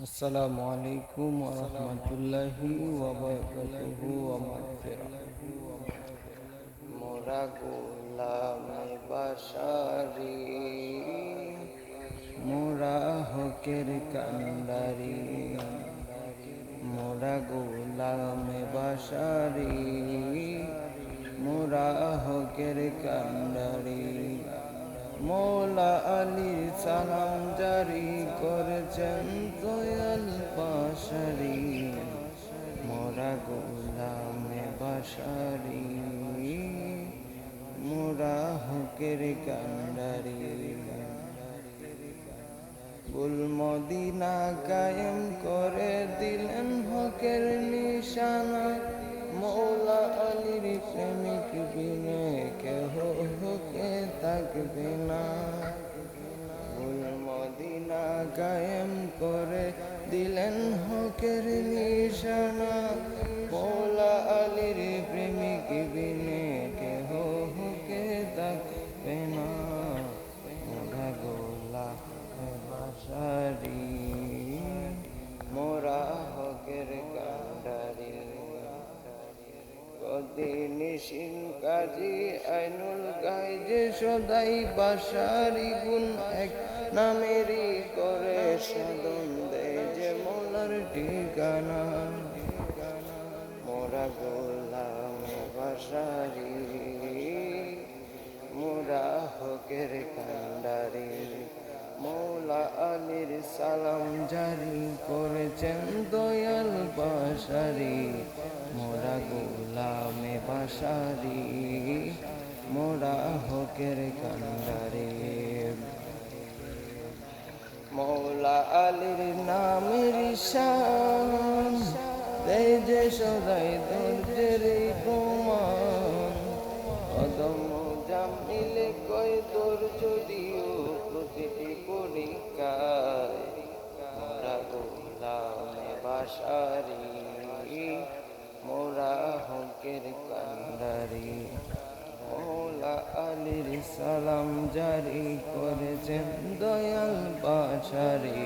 আসসালামু আলাইকুম ওয়া রাহমাতুল্লাহি মোরা গোলামে মোরা হকের কান্ডারি। মোরা গোলামে বাশারি মোরা হকের কান্ডারি। মৌলা আলী সালাম জারি করেছেন দয়াল পাশারি মোরা গোলামে বাসারি। মোরা হকের কান্ডারি গুলমদিনা কায়েম করে দিলেন হকের নিশানা। মৌলা আলীর প্রেমিক বিনে কেহ হকে ভুল না গুলমদিনা কায়েম করে দিলেন হকের নিশানা মৌলা আলীর প্রেমিক বিনে কদিনিসিন কাজী আইনুল যে সদাই বাসারি গুণ এক নামেরই করে সাধন দেয় যে মোলার ঠিকানা। মোরা গোলামে বাসারি, মোরা হকের কান্ডারি, মৌলা আলীর সালাম জারি করেছেন দয়াল বাসারি। মোরা গোলামে বাসারি, মোরা হকের কান্ডারি। মৌলা আলীর নামের শান যে সদাই ধৈর্যের প্রমাণ। কদম জামিলে কয় তোর যদিও প্রতিটি পরীক্ষায়। মোরা গোলামে বাসারি। মোরা হকের কান্ডারি, মৌলা আলীর সালাম জারি করেছেন দয়াল বাসারি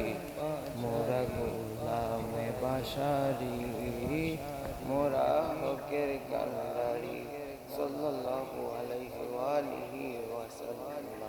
মোরা গোলামে বাসারি মোরা হকের কান্ডারি, সাল্লাল্লাহু আলাইহি ওয়া আলিহি ওয়া সাল্লাম।